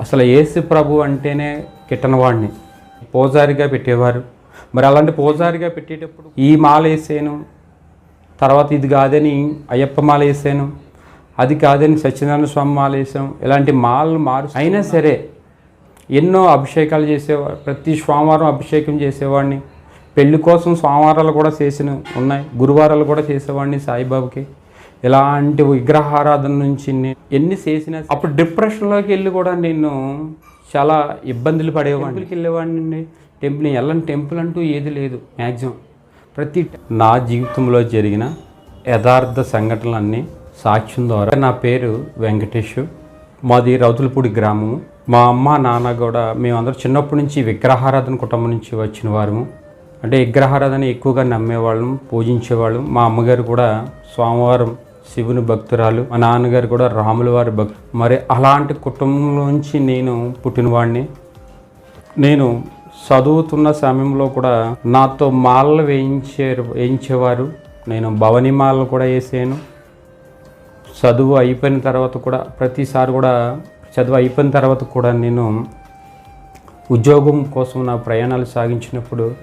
అసలు యేసు ప్రభు అంటేనే కిట్టనవాడిని. పోజారిగా పెట్టేవారు. మరి అలాంటి పోజారిగా పెట్టేటప్పుడు ఈ మాల వేసాను తర్వాత ఇది కాదని అయ్యప్ప మాల వేసాను అది కాదని సత్యనారాయణ స్వామి మాల వేసాం ఇలాంటి మాలలు మారు అయినా సరే ఎన్నో అభిషేకాలు చేసేవాడు ప్రతి సోమవారం అభిషేకం చేసేవాడిని. పెళ్ళి కోసం సోమవారాలు కూడా చేసిన ఉన్నాయి. గురువారాలు కూడా చేసేవాడిని సాయిబాబాకి. ఇలాంటి విగ్రహారాధన నుంచి నేను ఎన్ని చేసినా అప్పుడు డిప్రెషన్లోకి వెళ్ళి కూడా నేను చాలా ఇబ్బందులు పడేవాడిని. టెంపుల్కి వెళ్ళేవాడిని టెంపుల్ వెళ్ళని టెంపుల్ అంటూ ఏది లేదు మ్యాక్సిమం ప్రతి నా జీవితంలో జరిగిన యథార్థ సంఘటనలన్నీ సాక్ష్యం ద్వారా నా పేరు వెంకటేష్. మాది రౌతులపూడి గ్రామము. మా అమ్మ నాన్న కూడా మేమందరం చిన్నప్పటి నుంచి విగ్రహారాధన కుటుంబం నుంచి వచ్చిన వారము. అంటే విగ్రహారాధన ఎక్కువగా నమ్మేవాళ్ళం పూజించేవాళ్ళం. మా అమ్మగారు కూడా సోమవారం శివుని భక్తురాలు. మా నాన్నగారు కూడా రాముల వారి భక్తు మరి అలాంటి కుటుంబంలోంచి నేను పుట్టినవాడిని నేను చదువుతున్న సమయంలో కూడా నాతో మాలలు వేయించే వేయించేవారు. నేను భవని మాలలు కూడా వేసాను. చదువు అయిపోయిన తర్వాత కూడా ప్రతిసారి కూడా చదువు అయిపోయిన తర్వాత కూడా నేను ఉద్యోగం కోసం నా ప్రయాణాలు సాగించినప్పుడు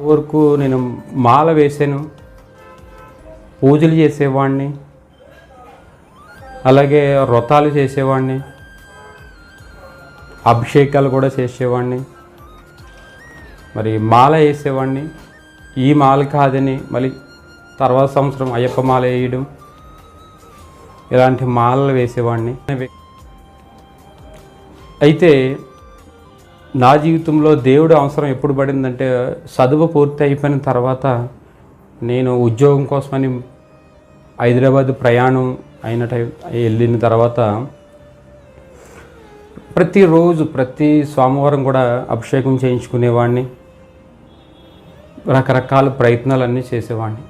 వరకు నేను మాల వేసాను. పూజలు చేసేవాడిని అలాగే వ్రతాలు చేసేవాడిని అభిషేకాలు కూడా చేసేవాడిని మరి మాల వేసేవాడిని ఈ మాల కాదని మళ్ళీ తర్వాత సంవత్సరం అయ్యప్ప మాల వేయడం. ఇలాంటి మాలలు వేసేవాడిని అయితే నా జీవితంలో దేవుడు అవసరం ఎప్పుడు పడిందంటే చదువు పూర్తి అయిపోయిన తర్వాత నేను ఉద్యోగం కోసమని హైదరాబాద్ ప్రయాణం అయిన టైం వెళ్ళిన తర్వాత ప్రతిరోజు ప్రతి సోమవారం కూడా అభిషేకం చేయించుకునేవాడిని రకరకాల ప్రయత్నాలన్నీ చేసేవాడిని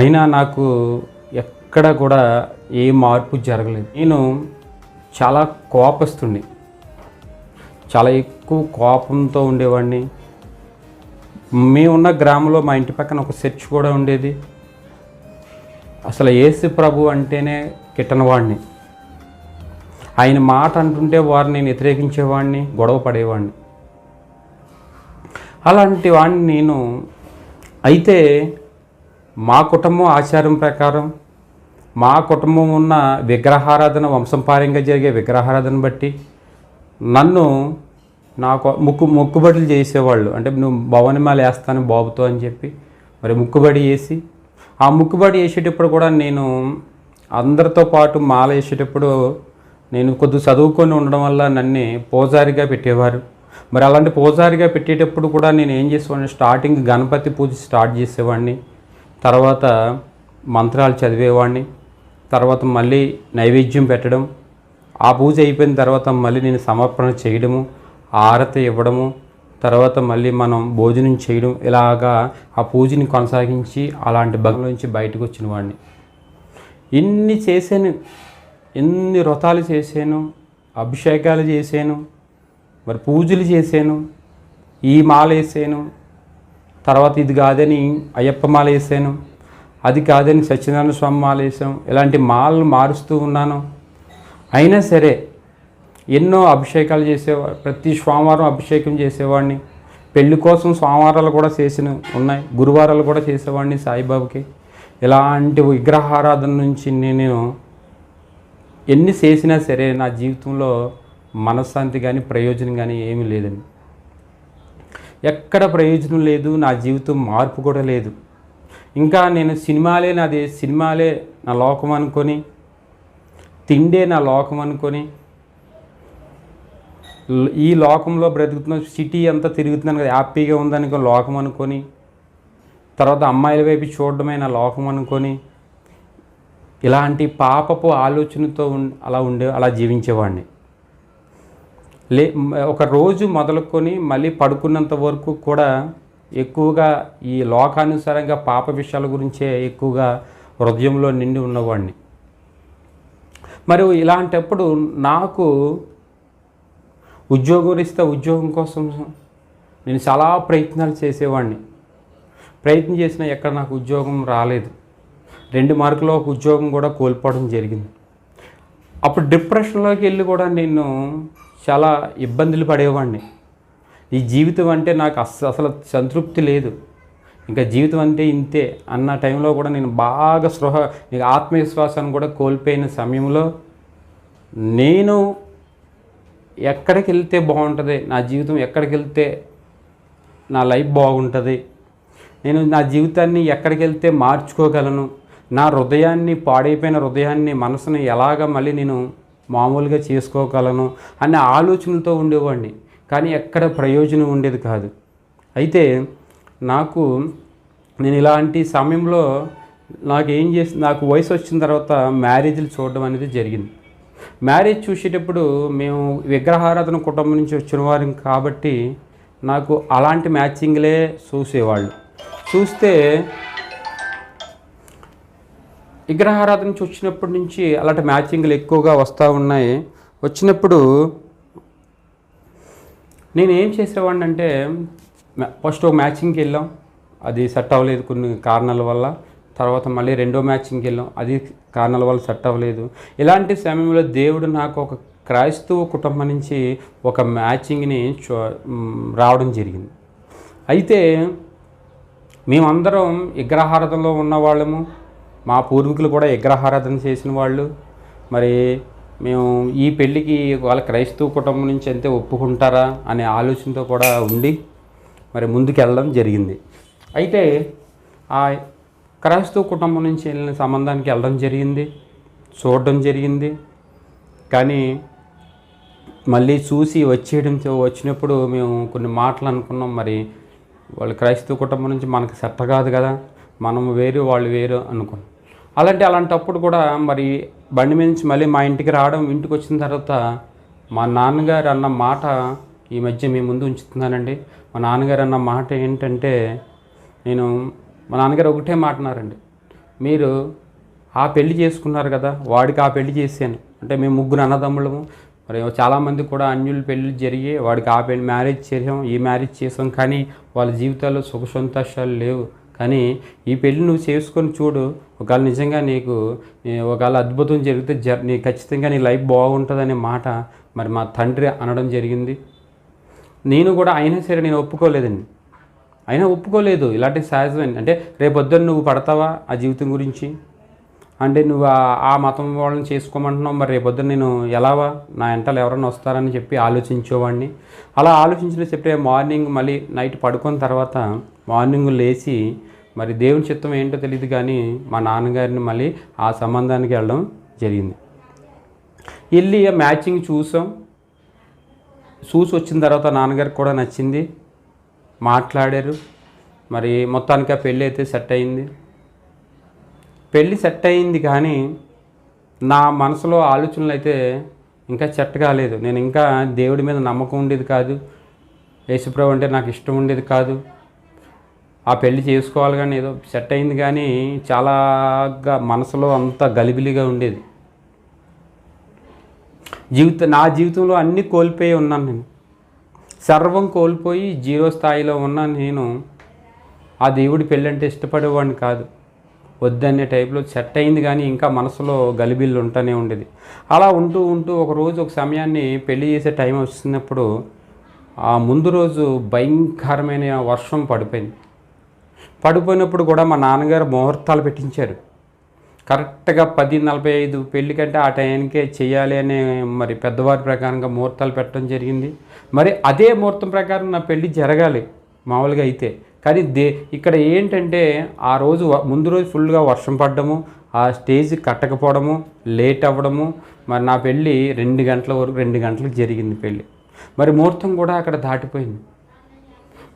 అయినా నాకు ఎక్కడ కూడా ఏ మార్పు జరగలేదు. నేను చాలా కోపస్తుండి చాలా ఎక్కువ కోపంతో ఉండేవాడిని మేమున్న గ్రామంలో మా ఇంటి పక్కన ఒక చర్చ్ కూడా ఉండేది. అసలు యేసు ప్రభు అంటేనే కిట్టనవాడిని. ఆయన మాట అంటుంటే వారిని వ్యతిరేకించేవాడిని గొడవ పడేవాడిని. అలాంటి వాడిని నేను అయితే మా కుటుంబం ఆచారం ప్రకారం మా కుటుంబం ఉన్న విగ్రహారాధన వంశంపార్యంగా జరిగే విగ్రహారాధన బట్టి నన్ను నాకు ముక్కు మొక్కుబడులు చేసేవాళ్ళు. అంటే నువ్వు భవనమాలు వేస్తాను బాబుతో అని చెప్పి మరి ముక్కుబడి వేసి ఆ ముక్కుబడి వేసేటప్పుడు కూడా నేను అందరితో పాటు మాల వేసేటప్పుడు నేను కొద్ది చదువుకొని ఉండడం వల్ల నన్ను పోజారిగా పెట్టేవారు. మరి అలాంటి పోజారిగా పెట్టేటప్పుడు కూడా నేను ఏం చేసేవాడిని? స్టార్టింగ్ గణపతి పూజ స్టార్ట్ చేసేవాడిని. తర్వాత మంత్రాలు చదివేవాడిని. తర్వాత మళ్ళీ నైవేద్యం పెట్టడం. ఆ పూజ అయిపోయిన తర్వాత మళ్ళీ నేను సమర్పణ చేయడము ఆరతి ఇవ్వడము తర్వాత మళ్ళీ మనం భోజనం చేయడం ఇలాగా ఆ పూజని కొనసాగించి అలాంటి నుంచి బయటకు వచ్చిన వాడిని. ఇన్ని చేశాను? ఎన్ని వ్రతాలు చేశాను? అభిషేకాలు చేశాను? మరి పూజలు చేశాను? ఈ మాల వేసాను? తర్వాత ఇది కాదని అయ్యప్ప మాల వేసాను? అది కాదని సత్యనారాయణ స్వామి మాల వేసాం? ఇలాంటి మాలలు మారుస్తూ ఉన్నాను. అయినా సరే ఎన్నో అభిషేకాలు చేసేవారు ప్రతి సోమవారం అభిషేకం చేసేవాడిని. పెళ్ళి కోసం సోమవారాలు కూడా చేసిన ఉన్నాయి. గురువారాలు కూడా చేసేవాడిని సాయిబాబాకి. ఇలాంటి విగ్రహారాధన నుంచి నేను ఎన్ని చేసినా సరే నా జీవితంలో మనశ్శాంతి కానీ ప్రయోజనం కానీ ఏమీ లేదండి. ఎక్కడ ప్రయోజనం లేదు నా జీవితం మార్పు కూడా లేదు. ఇంకా నేను సినిమాలే నాది సినిమాలే నా లోకం అనుకొని తిండే నా లోకం అనుకొని ఈ లోకంలో బ్రతుకుతున్న సిటీ అంతా తిరుగుతున్నాను కదా హ్యాపీగా ఉందనుకో లోకం అనుకొని తర్వాత అమ్మాయిల వైపు చూడడమే నా లోకం అనుకొని ఇలాంటి పాపపు ఆలోచనతో అలా ఉండే అలా జీవించేవాడిని. లే ఒక రోజు మొదలుకొని మళ్ళీ పడుకున్నంత వరకు కూడా ఎక్కువగా ఈ లోకానుసారంగా పాప విషయాల గురించే ఎక్కువగా హృదయంలో నిండి ఉన్నవాడిని. మరి ఇలాంటప్పుడు నాకు ఉద్యోగం ఇస్తే ఉద్యోగం కోసం నేను చాలా ప్రయత్నాలు చేసేవాడిని ప్రయత్నం చేసినా ఎక్కడ నాకు ఉద్యోగం రాలేదు. రెండు మార్కులో ఒక ఉద్యోగం కూడా కోల్పోవడం జరిగింది. అప్పుడు డిప్రెషన్లోకి వెళ్ళి కూడా నేను చాలా ఇబ్బందులు పడేవాడిని ఈ జీవితం అంటే నాకు అస్సలు అసలు సంతృప్తి లేదు. ఇంకా జీవితం అంటే ఇంతే అన్న టైంలో కూడా నేను బాగా స్పృహ ఆత్మవిశ్వాసాన్ని కూడా కోల్పోయిన సమయంలో నేను ఎక్కడికి వెళ్తే బాగుంటుంది? నా జీవితం ఎక్కడికి వెళ్తే నా లైఫ్ బాగుంటుంది? నేను నా జీవితాన్ని ఎక్కడికి వెళ్తే మార్చుకోగలను? నా హృదయాన్ని పాడైపోయిన హృదయాన్ని మనసుని ఎలాగ మళ్ళీ నేను మామూలుగా చేసుకోగలను? అనే ఆలోచనలతో ఉండేవాడిని. కానీ ఎక్కడ ప్రయోజనం ఉండేది కాదు. అయితే నాకు నేను ఇలాంటి సమయంలో నాకు ఏం చేసి నాకు వయసు వచ్చిన తర్వాత మ్యారేజ్లు చూడడం అనేది జరిగింది. మ్యారేజ్ చూసేటప్పుడు మేము విగ్రహారాధన కుటుంబం నుంచి వచ్చిన వారం కాబట్టి నాకు అలాంటి మ్యాచింగ్లే చూసేవాళ్ళు. చూస్తే విగ్రహారాధన నుంచి వచ్చినప్పటి నుంచి అలాంటి మ్యాచింగ్లు ఎక్కువగా వస్తూ ఉన్నాయి. వచ్చినప్పుడు నేను ఏం చేసేవాడిని అంటే ఫస్ట్ ఒక మ్యాచింగ్కి వెళ్ళాం. అది సెట్ అవ్వలేదు కొన్ని కారణాల వల్ల. తర్వాత మళ్ళీ రెండో మ్యాచింగ్కి వెళ్ళాం అది కారణాల వల్ల సెట్ అవ్వలేదు. ఇలాంటి సమయంలో దేవుడు నాకు ఒక క్రైస్తవ కుటుంబం నుంచి ఒక మ్యాచింగ్ని చో రావడం జరిగింది. అయితే మేమందరం విగ్రహారాధనలో ఉన్న వాళ్ళము మా పూర్వీకులు కూడా విగ్రహారాధన చేసిన వాళ్ళు. మరి మేము ఈ పెళ్ళికి వాళ్ళ క్రైస్తవ కుటుంబం నుంచి అంతే ఒప్పుకుంటారా అనే ఆలోచనతో కూడా ఉండి మరి ముందుకు వెళ్ళడం జరిగింది. అయితే ఆ క్రైస్తవ కుటుంబం నుంచి వెళ్ళిన సంబంధానికి వెళ్ళడం జరిగింది చూడడం జరిగింది. కానీ మళ్ళీ చూసి వచ్చేయడంతో వచ్చినప్పుడు మేము కొన్ని మాటలు అనుకున్నాం మరి వాళ్ళు క్రైస్తవ కుటుంబం నుంచి మనకు సెట్ కాదు కదా మనం వేరు వాళ్ళు వేరు అనుకున్నాం. అలాంటి అలాంటప్పుడు కూడా మరి బండి మీద నుంచి మళ్ళీ మా ఇంటికి రావడం ఇంటికి వచ్చిన తర్వాత మా నాన్నగారు అన్న మాట ఈ మధ్య మీ ముందు ఉంచుతున్నానండి. మా నాన్నగారు అన్న మాట ఏంటంటే నేను మా నాన్నగారు ఒకటే మాట మీరు ఆ పెళ్ళి చేసుకున్నారు కదా వాడికి ఆ పెళ్ళి చేశాను. అంటే మేము ముగ్గురు అన్నదమ్ములము. మరి చాలామంది కూడా అన్యుల పెళ్ళి జరిగి వాడికి ఆ పెళ్ళి మ్యారేజ్ చేసాం ఈ మ్యారేజ్ చేసాం కానీ వాళ్ళ జీవితాల్లో సుఖ సంతోషాలు లేవు. కానీ ఈ పెళ్ళి నువ్వు చేసుకొని చూడు ఒకవేళ నిజంగా నీకు ఒకవేళ అద్భుతం జరిగితే జ నీ ఖచ్చితంగా నీ లైఫ్ బాగుంటుందనే మాట మరి మా తండ్రి అనడం జరిగింది. నేను కూడా అయినా సరే నేను ఒప్పుకోలేదండి. అయినా ఒప్పుకోలేదు. ఇలాంటి సహజమైన అంటే రేపొద్దున నువ్వు పడతావా ఆ జీవితం గురించి? అంటే నువ్వు ఆ- మతం వాళ్ళని చేసుకోమంటున్నావు మరి రేపొద్దున నేను ఎలావా? నా వెంటలు ఎవరైనా వస్తారని చెప్పి ఆలోచించేవాడిని. అలా ఆలోచించిన చెప్పే మార్నింగ్ మళ్ళీ నైట్ పడుకున్న తర్వాత మార్నింగ్ లేచి మరి దేవుని చిత్తం ఏంటో తెలియదు కానీ మా నాన్నగారిని మళ్ళీ ఆ సంబంధానికి వెళ్ళడం జరిగింది. వెళ్ళి ఆ మ్యాచింగ్ చూసాం. చూసి వచ్చిన తర్వాత నాన్నగారికి కూడా నచ్చింది. మాట్లాడారు. మరి మొత్తానికి ఆ పెళ్ళి అయితే సెట్ అయింది. పెళ్ళి సెట్ అయింది కానీ నా మనసులో ఆలోచనలు అయితే ఇంకా సెట్ కాలేదు. నేను ఇంకా దేవుడి మీద నమ్మకం ఉండేది కాదు. యేసుప్రభు అంటే నాకు ఇష్టం ఉండేది కాదు. ఆ పెళ్ళి చేసుకోవాలి కానీ ఏదో సెట్ అయింది కానీ చాలాగా మనసులో అంత గలిబిలిగా ఉండేది. జీవిత నా జీవితంలో అన్నీ కోల్పోయి ఉన్నాను నేను. సర్వం కోల్పోయి జీరో స్థాయిలో ఉన్న నేను ఆ దేవుడి పెళ్ళంటే ఇష్టపడేవాడిని కాదు. వద్దనే టైప్లో సెట్ అయింది కానీ ఇంకా మనసులో గలిబిల్లు ఉంటూనే ఉండేది. అలా ఉంటూ ఉంటూ ఒక రోజు ఒక సమయాన్ని పెళ్ళి చేసే టైం వచ్చినప్పుడు ఆ ముందు రోజు భయంకరమైన వర్షం పడిపోయింది. పడిపోయినప్పుడు కూడా మా నాన్నగారు ముహూర్తాలు పెట్టించారు. కరెక్ట్గా పది నలభై ఐదు పెళ్ళి కంటే ఆ టైంకే చేయాలి అనే మరి పెద్దవారి ప్రకారంగా ముహూర్తాలు పెట్టడం జరిగింది. మరి అదే ముహూర్తం ప్రకారం నా పెళ్ళి జరగాలి మామూలుగా అయితే. కానీ దే ఇక్కడ ఏంటంటే ఆ రోజు ముందు రోజు ఫుల్గా వర్షం పడ్డము ఆ స్టేజ్ కట్టకపోవడము లేట్ అవ్వడము మరి నా పెళ్ళి రెండు గంటల వరకు రెండు గంటలకు జరిగింది పెళ్ళి మరి ముహూర్తం కూడా అక్కడ దాటిపోయింది.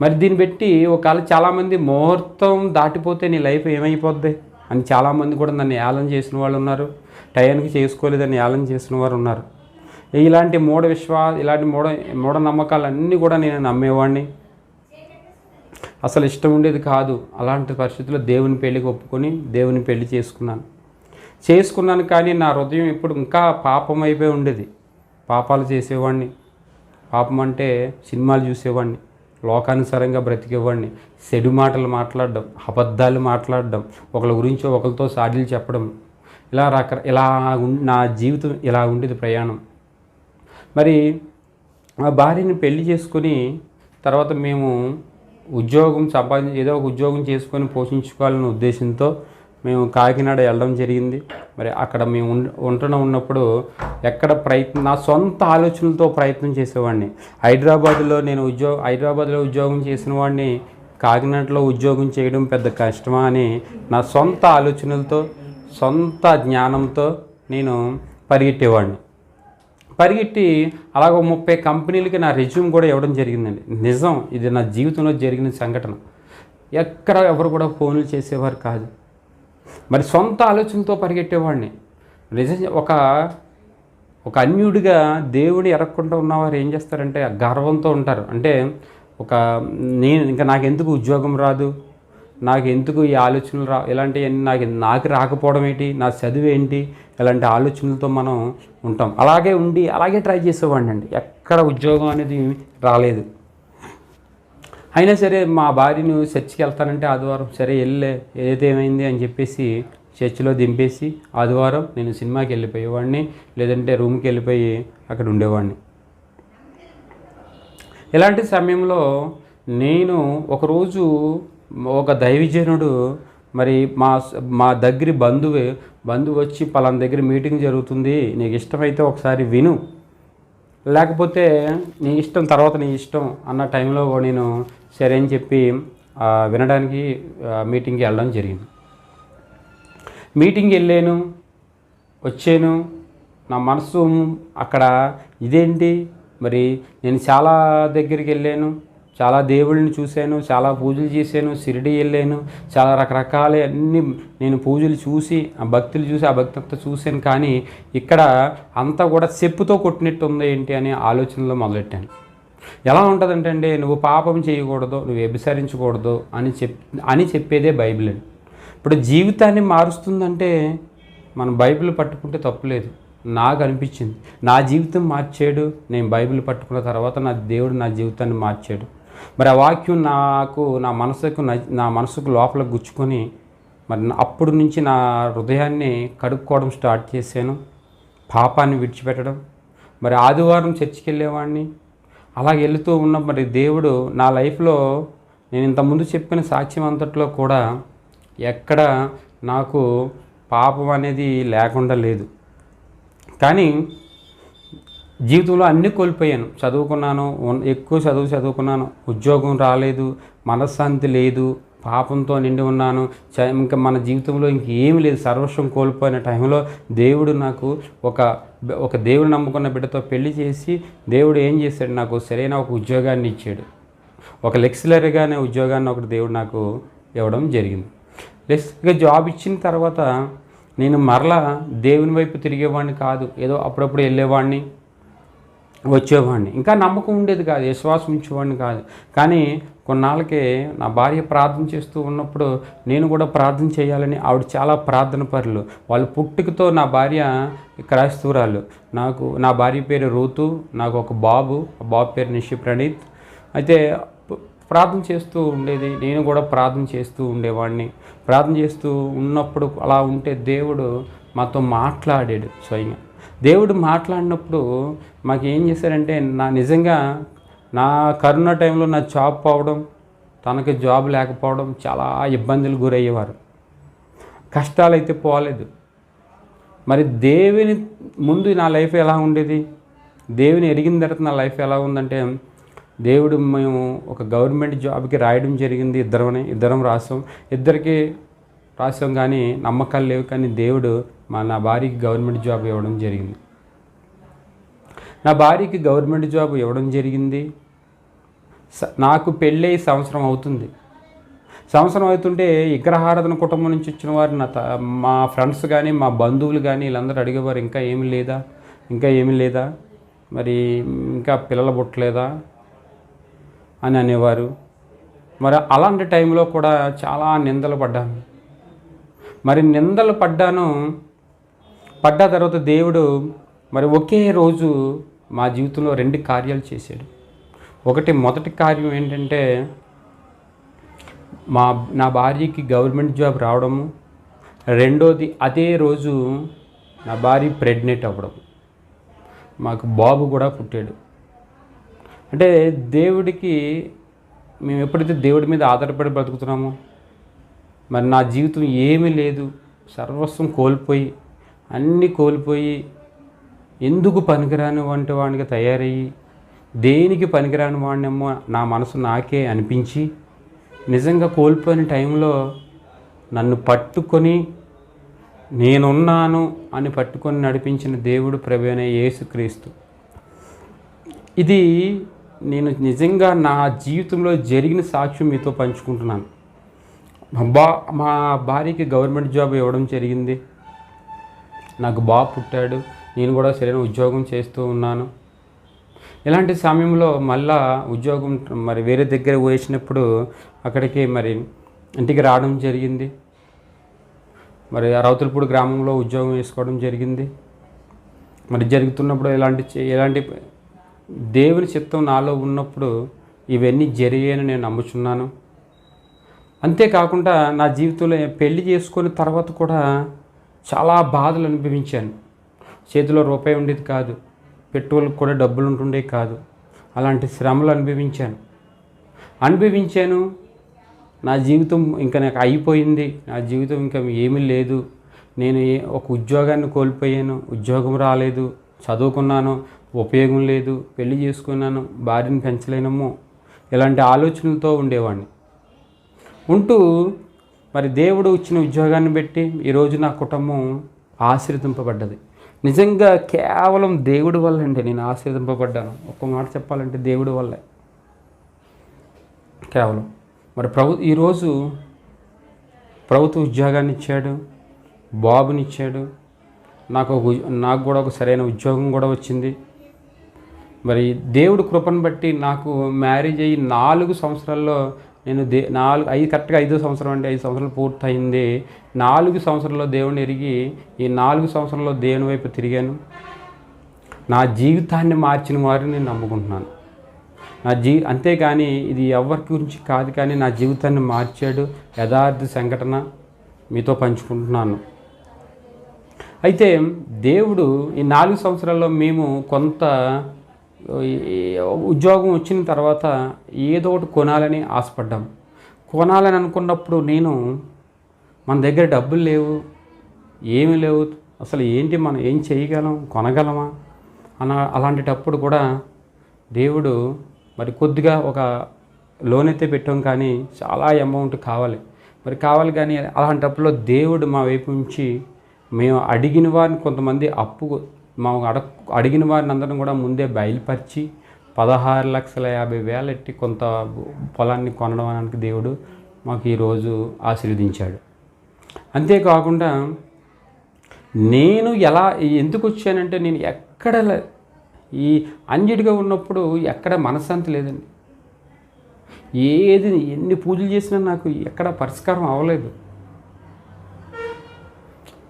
మరి దీన్ని బట్టి ఒకవేళ చాలామంది ముహూర్తం దాటిపోతే నీ లైఫ్ ఏమైపోద్ది? అని చాలామంది కూడా నన్ను ఏలం చేసిన వాళ్ళు ఉన్నారు. టయానికి చేసుకోలేదని ఏలం చేసిన వారు ఉన్నారు. ఇలాంటి మూఢ విశ్వా ఇలాంటి మూఢ మూఢనమ్మకాలు అన్నీ కూడా నేను నమ్మేవాడిని అసలు ఇష్టం ఉండేది కాదు. అలాంటి పరిస్థితుల్లో దేవుని పెళ్ళికి ఒప్పుకొని దేవుని పెళ్ళి చేసుకున్నాను. చేసుకున్నాను కానీ నా హృదయం ఇప్పుడు ఇంకా పాపం అయిపోయి ఉండేది. పాపాలు చేసేవాడిని పాపం అంటే సినిమాలు చూసేవాడిని లోకానుసారంగా బ్రతికేవాడిని చెడు మాటలు మాట్లాడడం అబద్ధాలు మాట్లాడడం ఒకళ్ళ గురించి ఒకరితో సాడీలు చెప్పడం. ఇలా రక ఇలా నా జీవితం ఇలా ఉండేది ప్రయాణం. మరి మా భార్యని పెళ్ళి చేసుకొని తర్వాత మేము ఉద్యోగం సంపాదించి ఏదో ఒక ఉద్యోగం చేసుకొని పోషించుకోవాలనే ఉద్దేశంతో మేము కాకినాడ వెళ్ళడం జరిగింది. మరి అక్కడ మేము ఉండ ఉంటున్న ఉన్నప్పుడు ఎక్కడ ప్రయత్నం నా సొంత ఆలోచనలతో ప్రయత్నం చేసేవాడిని. హైదరాబాద్లో నేను ఉద్యోగ హైదరాబాద్లో ఉద్యోగం చేసిన వాడిని కాకినాడలో ఉద్యోగం చేయడం పెద్ద కష్టమా అని నా సొంత ఆలోచనలతో సొంత జ్ఞానంతో నేను పరిగెట్టేవాడిని. పరిగెట్టి అలాగ ముప్పై కంపెనీలకి నా రెజ్యూమ్ కూడా ఇవ్వడం జరిగిందండి. నిజం ఇది నా జీవితంలో జరిగిన సంఘటన. ఎక్కడ ఎవరు కూడా ఫోన్లు చేసేవారు కాదు. మరి సొంత ఆలోచనతో పరిగెట్టేవాడిని. నిజం ఒక ఒక అన్యుడిగా దేవుడు ఎరగకుండా ఉన్నవారు ఏం చేస్తారంటే గర్వంతో ఉంటారు. అంటే ఒక నేను ఇంకా నాకు ఎందుకు ఉద్యోగం రాదు? నాకు ఎందుకు ఈ ఆలోచనలు రా ఇలాంటివన్నీ నాకు నాకు రాకపోవడం ఏంటి? నా చదువు ఏంటి? ఇలాంటి ఆలోచనలతో మనం ఉంటాం. అలాగే ఉండి అలాగే ట్రై చేసేవాడిని అండి. ఎక్కడ ఉద్యోగం అనేది రాలేదు. అయినా సరే మా భార్యను చర్చికి వెళ్తానంటే ఆదివారం సరే వెళ్ళే ఏదేమైంది అని చెప్పేసి చర్చిలో దింపేసి ఆదివారం నేను సినిమాకి వెళ్ళిపోయేవాడిని లేదంటే రూమ్కి వెళ్ళిపోయి అక్కడ ఉండేవాడిని. ఇలాంటి సమయంలో నేను ఒకరోజు ఒక దైవజనుడు మరి మా మా దగ్గర బంధువు బంధువు వచ్చి పలాన దగ్గర మీటింగ్ జరుగుతుంది నీకు ఇష్టమైతే ఒకసారి విను. లేకపోతే నీ ఇష్టం తర్వాత నీ ఇష్టం అన్న టైంలో నేను సరే అని చెప్పి వినడానికి మీటింగ్కి వెళ్ళడం జరిగింది. మీటింగ్ వెళ్ళాను వచ్చాను. నా మనసు అక్కడ ఇదేంటి? మరి నేను చాలా దగ్గరికి వెళ్ళాను. చాలా దేవుళ్ళని చూశాను చాలా పూజలు చేశాను షిరిడి వెళ్ళాను చాలా రకరకాల అన్ని నేను పూజలు చూసి ఆ భక్తులు చూసి ఆ భక్తి అంతా చూశాను. కానీ ఇక్కడ అంతా కూడా చెప్పుతో కొట్టినట్టు ఉంది ఏంటి అనే ఆలోచనలో మొదలెట్టాను. ఎలా ఉంటుందంటే అండి నువ్వు పాపం చేయకూడదు నువ్వు వ్యభిసరించకూడదు అని చెప్ అని చెప్పేదే బైబిల్ అండి. ఇప్పుడు జీవితాన్ని మారుస్తుందంటే మనం బైబిల్ పట్టుకుంటే తప్పులేదు నాకు అనిపించింది నా జీవితం మార్చాడు నేను బైబిల్ పట్టుకున్న తర్వాత నా దేవుడు నా జీవితాన్ని మార్చాడు. మరి ఆ వాక్యం నాకు నా మనసుకు న- నా మనసుకు లోపల గుచ్చుకొని మరి అప్పుడు నుంచి నా హృదయాన్ని కడుక్కోవడం స్టార్ట్ చేశాను. పాపాన్ని విడిచిపెట్టడం. మరి ఆదివారం చర్చికి వెళ్ళేవాడిని అలా వెళుతూ ఉన్న మరి దేవుడు నా లైఫ్లో నేను ఇంతకుముందు చెప్పిన సాక్ష్యం అంతట్లో కూడా ఎక్కడ నాకు పాపం అనేది లేకుండా లేదు. కానీ జీవితంలో అన్నీ కోల్పోయాను. చదువుకున్నాను ఎక్కువ చదువు చదువుకున్నాను. ఉద్యోగం రాలేదు మనశ్శాంతి లేదు పాపంతో నిండి ఉన్నాను. చ- ఇంకా మన జీవితంలో ఇంకేమి లేదు. సర్వస్వం కోల్పోయిన టైంలో దేవుడు నాకు ఒక ఒక దేవుడు నమ్ముకున్న బిడ్డతో పెళ్ళి చేసి దేవుడు ఏం చేశాడు? నాకు సరైన ఒక ఉద్యోగాన్ని ఇచ్చాడు. ఒక లెక్చరర్గానే ఉద్యోగాన్ని ఒకటి దేవుడు నాకు ఇవ్వడం జరిగింది. లెక్చర్గా జాబ్ ఇచ్చిన తర్వాత నేను మరలా దేవుని వైపు తిరిగేవాడిని కాదు. ఏదో అప్పుడప్పుడు వెళ్ళేవాడిని. వచ్చేవాడిని. ఇంకా నమ్మకం ఉండేది కాదు విశ్వాసం ఉంచేవాడిని కాదు. కానీ కొన్నాళ్ళకే నా భార్య ప్రార్థన చేస్తూ ఉన్నప్పుడు నేను కూడా ప్రార్థన చేయాలని ఆవిడ చాలా ప్రార్థన పరులు. వాళ్ళ పుట్టుకతో నా భార్య క్రైస్తవురాలు. నాకు నా భార్య పేరు రూతు నాకు ఒక బాబు ఆ బాబు పేరు నిషి ప్రణీత్. అయితే ప్రార్థన చేస్తూ ఉండేది నేను కూడా ప్రార్థన చేస్తూ ఉండేవాడిని. ప్రార్థన చేస్తూ ఉన్నప్పుడు అలా ఉంటే దేవుడు మాతో మాట్లాడాడు స్వయంగా. దేవుడు మాట్లాడినప్పుడు మాకు ఏం చేశారంటే నా నిజంగా నా కరోనా టైంలో నా జాబ్ పోవడం తనకి జాబ్ లేకపోవడం చాలా ఇబ్బందులు గురయ్యేవారు. కష్టాలు అయితే పోలేదు. మరి దేవుని ముందు నా లైఫ్ ఎలా ఉండేది? దేవుని ఎరిగిన తర్వాత నా లైఫ్ ఎలా ఉందంటే దేవుడు మేము ఒక గవర్నమెంట్ జాబ్కి రాయడం జరిగింది ఇద్దరమని ఇద్దరం రాసాం. ఇద్దరికి రాసాం కానీ నమ్మకాలు లేవు కానీ దేవుడు మా నా భార్యకి గవర్నమెంట్ జాబ్ ఇవ్వడం జరిగింది. నా భార్యకి గవర్నమెంట్ జాబ్ ఇవ్వడం జరిగింది. నాకు పెళ్ళై సంవత్సరం అవుతుంది. సంవత్సరం అవుతుంటే విగ్రహారాధన కుటుంబం నుంచి వచ్చిన వారు నా త- మా ఫ్రెండ్స్ కానీ మా బంధువులు కానీ వీళ్ళందరూ అడిగేవారు ఇంకా ఏమి లేదా? ఇంకా ఏమి లేదా? మరి ఇంకా పిల్లలు పుట్టలేదా? అని అనేవారు. మరి అలాంటి టైంలో కూడా చాలా నిందలు పడ్డాను. మరి నిందలు పడ్డాను. పడ్డ తర్వాత దేవుడు మరి ఒకే రోజు మా జీవితంలో రెండు కార్యాలు చేశాడు. ఒకటి మొదటి కార్యం ఏంటంటే మా నా భార్యకి గవర్నమెంట్ జాబ్ రావడము. రెండోది అదే రోజు నా భార్య ప్రెగ్నెంట్ అవ్వడం. మాకు బాబు కూడా పుట్టాడు. అంటే దేవుడికి మేము ఎప్పుడైతే దేవుడి మీద ఆధారపడి బ్రతుకుతున్నామో మరి నా జీవితం ఏమీ లేదు. సర్వస్వం కోల్పోయి అన్నీ కోల్పోయి ఎందుకు పనికిరాని వంటి వాడికి తయారయ్యి? దేనికి పనికిరాని వాడినేమో నా మనసు నాకే అనిపించి నిజంగా కోల్పోయిన టైంలో నన్ను పట్టుకొని నేనున్నాను అని పట్టుకొని నడిపించిన దేవుడు ప్రభు యేసుక్రీస్తు. ఇది నేను నిజంగా నా జీవితంలో జరిగిన సాక్ష్యం మీతో పంచుకుంటున్నాను. బా మా భార్యకి గవర్నమెంట్ జాబ్ ఇవ్వడం జరిగింది. నాకు బాబు పుట్టాడు. నేను కూడా సరైన ఉద్యోగం చేస్తూ ఉన్నాను. ఇలాంటి సమయంలో మళ్ళా ఉద్యోగం మరి వేరే దగ్గర వేసినప్పుడు అక్కడికి మరి ఇంటికి రావడం జరిగింది. మరి రౌతులపూడి గ్రామంలో ఉద్యోగం వేసుకోవడం జరిగింది. మరి జరుగుతున్నప్పుడు ఇలాంటి చే- ఎలాంటి దేవుని చిత్తం నాలో ఉన్నప్పుడు ఇవన్నీ జరిగాయని నేను నమ్ముచున్నాను. అంతేకాకుండా నా జీవితంలో పెళ్ళి చేసుకున్న తర్వాత కూడా చాలా బాధలు అనుభవించాను. చేతిలో రూపాయి ఉండేది కాదు. పెట్రోల్కి కూడా డబ్బులు ఉంటుండే కాదు. అలాంటి శ్రమలు అనుభవించాను. అనుభవించాను. నా జీవితం ఇంకా నాకు అయిపోయింది. నా జీవితం ఇంకా ఏమీ లేదు. నేను ఏ- ఒక ఉద్యోగాన్ని కోల్పోయాను. ఉద్యోగం రాలేదు. చదువుకున్నాను. ఉపయోగం లేదు. పెళ్ళి చేసుకున్నాను. భార్యను పెంచలేనము ఇలాంటి ఆలోచనలతో ఉండేవాడిని. ఉంటూ మరి దేవుడు ఇచ్చిన ఉద్యోగాన్ని బట్టి ఈరోజు నా కుటుంబం ఆశ్రదింపబడ్డది నిజంగా కేవలం దేవుడి వల్ల అండి నేను ఆశీర్వదింపబడ్డాను. ఒక్క మాట చెప్పాలంటే దేవుడి వల్లే. కేవలం. మరి ప్రభు ఈరోజు ప్రభుత్వ ఉద్యోగాన్ని ఇచ్చాడు బాబుని ఇచ్చాడు. నాకు ఒక నాకు కూడా ఒక సరైన ఉద్యోగం కూడా వచ్చింది. మరి దేవుడు కృపను బట్టి నాకు మ్యారేజ్ అయ్యి నాలుగు సంవత్సరాల్లో నేను దే నాలుగు ఐదు కరెక్ట్గా ఐదో సంవత్సరం అంటే ఐదు సంవత్సరాలు పూర్తయింది. నాలుగు సంవత్సరాల్లో దేవుని ఎరిగి ఈ నాలుగు సంవత్సరాల్లో దేవుని వైపు తిరిగాను. నా జీవితాన్ని మార్చిన వారిని నేను నమ్ముకుంటున్నాను. నా జీ అంతేగాని ఇది ఎవరి గురించి కాదు కానీ నా జీవితాన్ని మార్చాడు యథార్థ సంఘటన మీతో పంచుకుంటున్నాను. అయితే దేవుడు ఈ నాలుగు సంవత్సరాల్లో మేము కొంత ఉద్యోగం వచ్చిన తర్వాత ఏదో ఒకటి కొనాలని ఆశపడ్డాం. కొనాలని అనుకున్నప్పుడు నేను మన దగ్గర డబ్బులు లేవు ఏమీ లేవు అసలు ఏంటి మనం ఏం చేయగలం కొనగలమా అన అలాంటిటప్పుడు కూడా దేవుడు మరి కొద్దిగా ఒక లోన్ అయితే పెట్టాం కానీ చాలా అమౌంట్ కావాలి. మరి కావాలి కానీ అలాంటప్పుడు దేవుడు మా వైపు నుంచి మేము అడిగిన వారిని కొంతమంది అప్పు మా అడ అడిగిన వారిని అందరం కూడా ముందే బయలుపరిచి పదహారు లక్షల యాభై వేలు ఎట్టి కొంత పొలాన్ని కొనడానికి దేవుడు మాకు ఈరోజు ఆశీర్వదించాడు. అంతేకాకుండా నేను ఎలా ఎందుకు వచ్చానంటే నేను ఎక్కడ ఈ అంజడిగా ఉన్నప్పుడు ఎక్కడ మనశ్శాంతి లేదండి. ఏది ఎన్ని పూజలు చేసినా నాకు ఎక్కడ పరిష్కారం అవ్వలేదు.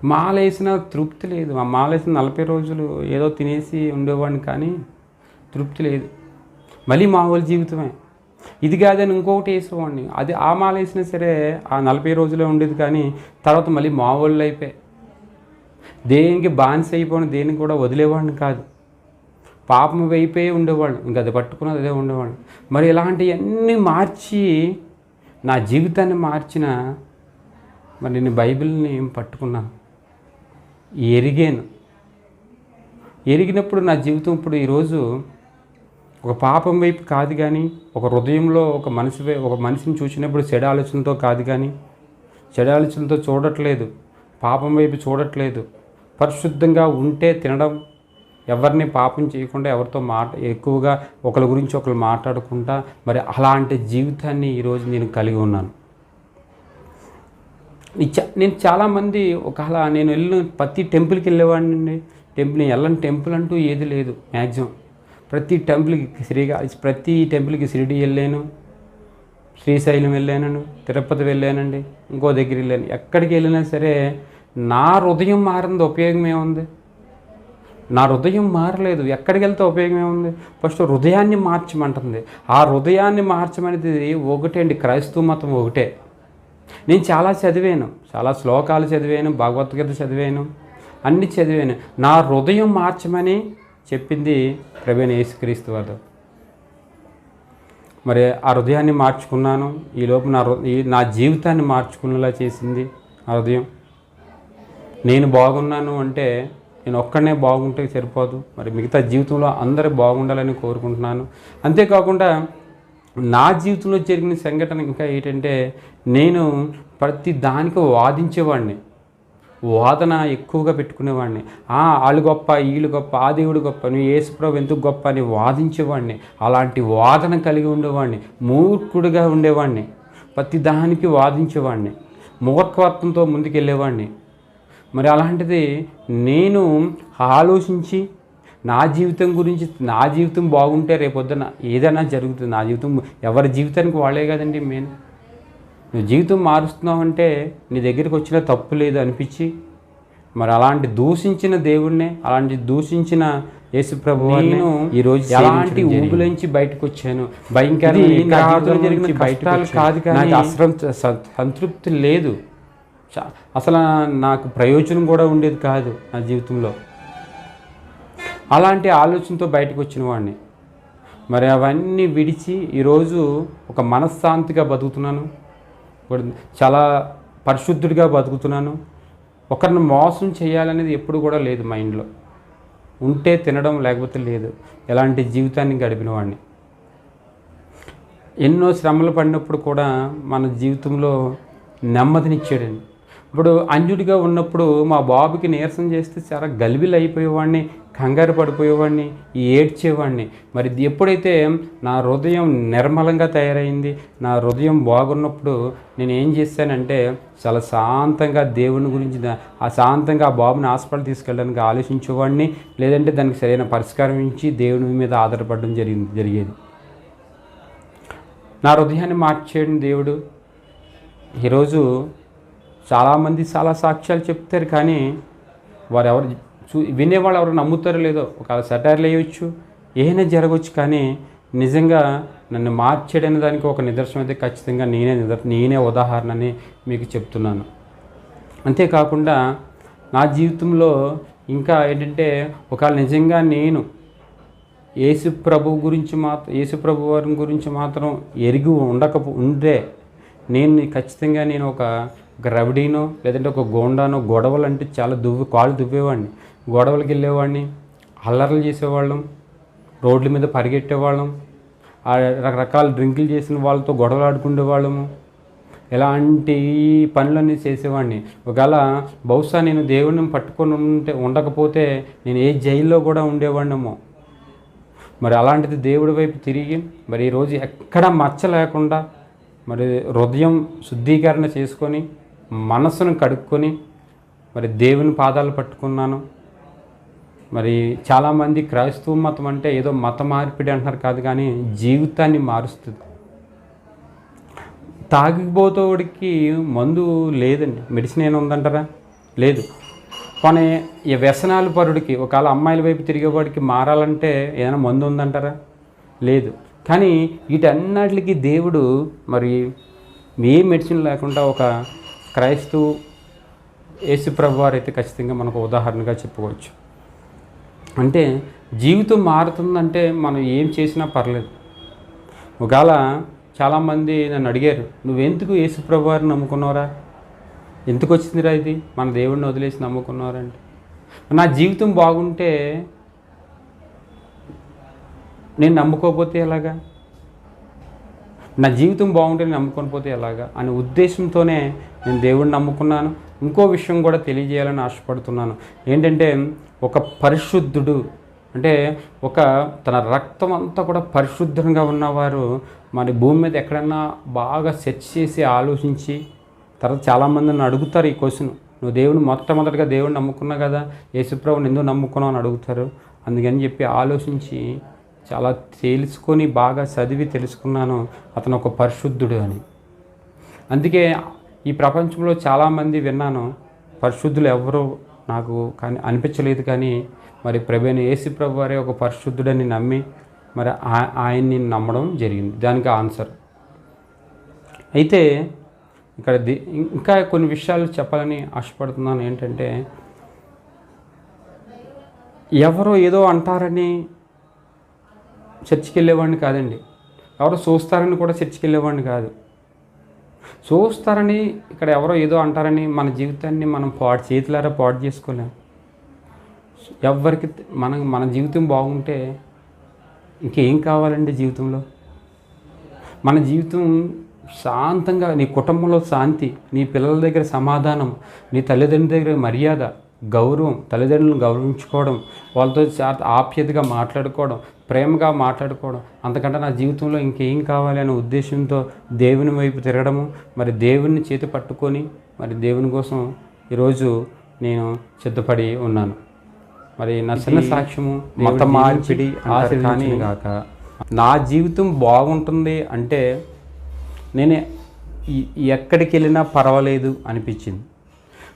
మాలేసిన తృప్తి లేదు. ఆ మాలేసిన నలభై రోజులు ఏదో తినేసి ఉండేవాడిని కానీ తృప్తి లేదు. మళ్ళీ మామూలు జీవితమే. ఇది కాదని ఇంకొకటి వేసేవాడిని. అది ఆ మాల వేసినా సరే ఆ నలభై రోజులే ఉండేది కానీ తర్వాత మళ్ళీ మామూలు అయిపోయాయి దేనికి బానిస అయిపోయిన దేనికి కూడా వదిలేవాడిని కాదు. పాపం వైపే ఉండేవాళ్ళు. ఇంకా అది పట్టుకున్నది అదే ఉండేవాళ్ళు. మరి ఇలాంటివన్నీ మార్చి నా జీవితాన్ని మార్చిన మరి నేను బైబిల్ని పట్టుకున్నాను? ఎరిగాను. ఎరిగినప్పుడు నా జీవితం ఇప్పుడు ఈరోజు ఒక పాపం వైపు కాదు కానీ ఒక హృదయంలో ఒక మనిషి ఒక మనిషిని చూసినప్పుడు చెడు ఆలోచనతో కాదు కానీ చెడు ఆలోచనతో చూడట్లేదు పాపం వైపు చూడట్లేదు. పరిశుద్ధంగా ఉంటే తినడం ఎవరిని పాపం చేయకుండా ఎవరితో మాట ఎక్కువగా ఒకరి గురించి ఒకరు మాట్లాడుకుంటా మరి అలాంటి జీవితాన్ని ఈరోజు నేను కలిగి ఉన్నాను. నేను చాలామంది ఒకవేళ నేను వెళ్ళిన ప్రతి టెంపుల్కి వెళ్ళేవాడిని టెంపుల్ నేను వెళ్ళని టెంపుల్ అంటూ ఏది లేదు మ్యాక్సిమం ప్రతి టెంపుల్కి శ్రీగా ప్రతి టెంపుల్కి షిరిడి వెళ్ళాను. శ్రీశైలం వెళ్ళాను తిరుపతి వెళ్ళానండి. ఇంకో దగ్గర వెళ్ళాను. ఎక్కడికి వెళ్ళినా సరే నా హృదయం మారింది ఉపయోగం ఏముంది? నా హృదయం మారలేదు. ఎక్కడికి వెళ్తే ఉపయోగం ఏముంది? ఫస్ట్ హృదయాన్ని మార్చమంటుంది. ఆ హృదయాన్ని మార్చమనేది ఒకటే అండి. క్రైస్తవ మతం ఒకటే. నేను చాలా చదివాను చాలా శ్లోకాలు చదివాను భగవద్గీత చదివాను అన్ని చదివాను. నా హృదయం మార్చమని చెప్పింది ప్రవీణ యేసుక్రీస్తు వారు. మరి ఆ హృదయాన్ని మార్చుకున్నాను ఈలోపు నా ఈ నా జీవితాన్ని మార్చుకునేలా చేసింది ఆ హృదయం. నేను బాగున్నాను అంటే నేను ఒక్కడనే బాగుంటే సరిపోదు మరి మిగతా జీవితంలో అందరూ బాగుండాలని కోరుకుంటున్నాను. అంతేకాకుండా నా జీవితంలో జరిగిన సంఘటన ఇంకా ఏంటంటే నేను ప్రతి దానికి వాదించేవాడిని. వాదన ఎక్కువగా పెట్టుకునేవాడిని. ఆ వాళ్ళు గొప్ప వీళ్ళు గొప్ప ఆ దేవుడు గొప్ప నువ్వు యేసుప్రభు ఎందుకు గొప్ప అని వాదించేవాడిని. అలాంటి వాదన కలిగి ఉండేవాడిని. మూర్ఖుడిగా ఉండేవాడిని. ప్రతి దానికి వాదించేవాడిని. మూర్ఖవత్వంతో ముందుకెళ్ళేవాడిని. మరి అలాంటిది నేను ఆలోచించి నా జీవితం గురించి నా జీవితం బాగుంటే రేపొద్దున ఏదైనా జరుగుతుంది. నా జీవితం ఎవరి జీవితానికి వాళ్ళే కదండి మెయిన్ నువ్వు జీవితం మారుస్తున్నావు అంటే నీ దగ్గరికి వచ్చిన తప్పు లేదు అనిపించి మరి అలాంటి దూషించిన దేవుడినే అలాంటి దూషించిన యేసు ప్రభు నేను ఈ రోజు ఎలాంటి ఊబులోంచి బయటకు వచ్చాను భయంకరమైన జరిగిన కష్టాలు కాదు కానీ సంతృప్తి లేదు. అసలు నాకు ప్రయోజనం కూడా ఉండేది కాదు నా జీవితంలో. అలాంటి ఆలోచనతో బయటకు వచ్చిన వాడిని. మరి అవన్నీ విడిచి ఈరోజు ఒక మనశ్శాంతిగా బతుకుతున్నాను. చాలా పరిశుద్ధుడిగా బతుకుతున్నాను. ఒకరిని మోసం చేయాలనేది ఎప్పుడు కూడా లేదు మైండ్లో. ఉంటే తినడం లేకపోతే లేదు. ఎలాంటి జీవితాన్ని గడిపిన వాడిని. ఎన్నో శ్రమలు పడినప్పుడు కూడా మన జీవితంలో నెమ్మదినిచ్చాడండి ఇప్పుడు అంజుడిగా ఉన్నప్పుడు మా బాబుకి నీరసం చేస్తే చాలా గలిబిలు అయిపోయేవాడిని కంగారు పడిపోయేవాడిని ఏడ్చేవాడిని. మరి ఇది ఎప్పుడైతే నా హృదయం నిర్మలంగా తయారైంది నా హృదయం బాగున్నప్పుడు నేను ఏం చేశానంటే చాలా శాంతంగా దేవుని గురించి ఆ శాంతంగా ఆ బాబుని హాస్పిటల్ తీసుకెళ్ళడానికి ఆలోచించేవాడిని లేదంటే దానికి సరైన పరిష్కారం ఇచ్చి దేవుని మీద ఆధారపడడం జరిగింది జరిగేది. నా హృదయాన్ని మార్చేయడం దేవుడు. ఈరోజు చాలామంది చాలా సాక్ష్యాలు చెప్తారు కానీ వారు ఎవరు చూ వినేవాళ్ళు ఎవరు నమ్ముతారో లేదో ఒకవేళ సెటైర్లు వేయవచ్చు ఏమైనా జరగవచ్చు కానీ నిజంగా నన్ను మార్చేయడని దానికి ఒక నిదర్శనం అయితే ఖచ్చితంగా నేనే నిదర్ నేనే ఉదాహరణని మీకు చెప్తున్నాను. అంతేకాకుండా నా జీవితంలో ఇంకా ఏంటంటే ఒకవేళ నిజంగా నేను యేసు ప్రభు గురించి మాత్రం యేసు ప్రభు వారి గురించి మాత్రం ఎరిగి ఉండక ఉండే నేను ఖచ్చితంగా నేను ఒక ఒక రవిడీనో లేదంటే ఒక గోండానో గొడవలు అంటే చాలా దువ్వి కాళ్ళు దువ్వేవాడిని. గొడవలకి వెళ్ళేవాడిని అల్లర్లు చేసేవాళ్ళం రోడ్ల మీద పరిగెట్టేవాళ్ళం ఆ రకరకాల డ్రింకులు చేసిన వాళ్ళతో గొడవలు ఆడుకునేవాళ్ళము ఇలాంటి పనులన్నీ చేసేవాడిని. ఒకవేళ బహుశా నేను దేవుడిని పట్టుకొని ఉంటే ఉండకపోతే నేను ఏ జైల్లో కూడా ఉండేవాడినమో. మరి అలాంటిది దేవుడి వైపు తిరిగి మరి ఈరోజు ఎక్కడ మచ్చ లేకుండా మరి హృదయం శుద్ధీకరణ చేసుకొని మనస్సును కడుక్కొని మరి దేవుని పాదాలు పట్టుకున్నాను. మరి చాలామంది క్రైస్తవ మతం అంటే ఏదో మత మార్పిడి అంటున్నారు కాదు కానీ జీవితాన్ని మారుస్తుంది. తాగిపోతోడికి మందు లేదండి. మెడిసిన్ ఏమైనా ఉందంటారా? లేదు. కానీ ఈ వ్యసనాలు పరుడికి ఒకవేళ అమ్మాయిల వైపు తిరిగేవాడికి మారాలంటే ఏదైనా మందు ఉందంటారా? లేదు. కానీ వీటన్నిటికి దేవుడు మరి ఏ మెడిసిన్ లేకుండా ఒక క్రైస్తవు యేసుప్రభు వారు ఖచ్చితంగా మనకు ఉదాహరణగా చెప్పుకోవచ్చు. అంటే జీవితం మారుతుందంటే మనం ఏం చేసినా పర్లేదు. ఒకవేళ చాలామంది నన్ను అడిగారు నువ్వెందుకు యేసుప్రభు వారిని నమ్ముకున్నారా ఎందుకు వచ్చిందిరా ఇది? మన దేవుడిని వదిలేసి నమ్ముకున్నారంటే. నా జీవితం బాగుంటే నేను నమ్ముకోకపోతే ఎలాగా? నా జీవితం బాగుంటే నేను నమ్ముకొని పోతే ఎలాగా? అనే ఉద్దేశంతోనే నేను దేవుడిని నమ్ముకున్నాను. ఇంకో విషయం కూడా తెలియజేయాలని ఆశపడుతున్నాను. ఏంటంటే ఒక పరిశుద్ధుడు అంటే ఒక తన రక్తం అంతా కూడా పరిశుద్ధంగా ఉన్నవారు మరి భూమి మీద ఎక్కడన్నా బాగా సెర్చ్ చేసి ఆలోచించి తర్వాత చాలామంది నన్ను అడుగుతారు ఈ క్వశ్చన్. నువ్వు దేవుని మొట్టమొదటిగా దేవుడిని నమ్ముకున్నావు కదా యేసుప్రభుని ఎందుకు నమ్ముకున్నావు? అని అడుగుతారు. అందుకని చెప్పి ఆలోచించి చాలా తెలుసుకొని బాగా చదివి తెలుసుకున్నాను అతను ఒక పరిశుద్ధుడు అని. అందుకే ఈ ప్రపంచంలో చాలామంది విన్నాను పరిశుద్ధులు ఎవరు నాకు కానీ అనిపించలేదు కానీ మరి ప్రభుని ఏసీ ప్రభు వారే ఒక పరిశుద్ధుడని నమ్మి మరి ఆ- ఆయన్ని నమ్మడం జరిగింది. దానికి ఆన్సర్. అయితే ఇక్కడ ది ఇంకా కొన్ని విషయాలు చెప్పాలని ఆశపడుతున్నాను. ఏంటంటే ఎవరో ఏదో అంటారని చర్చికి వెళ్ళేవాడిని కాదండి. ఎవరో చూస్తారని కూడా చర్చికి వెళ్ళేవాడిని కాదు. చూస్తారని ఇక్కడ ఎవరో ఏదో అంటారని మన జీవితాన్ని మనం పాడు చేతులారా పాడు చేసుకోలేం. ఎవరికి మన మన జీవితం బాగుంటే ఇంకేం కావాలండి జీవితంలో? మన జీవితం శాంతంగా నీ కుటుంబంలో శాంతి నీ పిల్లల దగ్గర సమాధానం నీ తల్లిదండ్రుల దగ్గర మర్యాద గౌరవం తల్లిదండ్రులను గౌరవించుకోవడం వాళ్ళతో ఆప్యతగా మాట్లాడుకోవడం ప్రేమగా మాట్లాడుకోవడం. అంతకంటే నా జీవితంలో ఇంకేం కావాలి అనే ఉద్దేశంతో దేవుని వైపు తిరగడము మరి దేవుని చేతి పట్టుకొని మరి దేవుని కోసం ఈరోజు నేను సిద్ధపడి ఉన్నాను. మరి నా చిన్న సాక్ష్యము మత మార్పిడి ఆశీర్వదించిన గాక. నా జీవితం బాగుంటుంది అంటే నేను ఎక్కడికి వెళ్ళినా పర్వాలేదు అనిపించింది.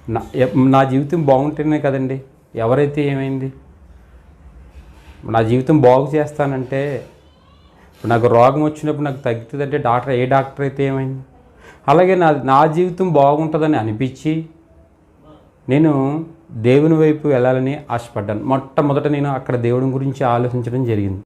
నా నా జీవితం బాగుంటేనే కదండి. ఎవరైతే ఏమైంది? నా జీవితం బాగు చేస్తానంటే ఇప్పుడు నాకు రోగం వచ్చినప్పుడు నాకు తగ్గుతుందంటే డాక్టర్ ఏ డాక్టర్ అయితే ఏమైంది? అలాగే నా నా జీవితం బాగుంటుందని అనిపించి నేను దేవుని వైపు వెళ్ళాలని ఆశపడ్డాను. మొట్టమొదట నేను అక్కడ దేవుని గురించి ఆలోచించడం జరిగింది.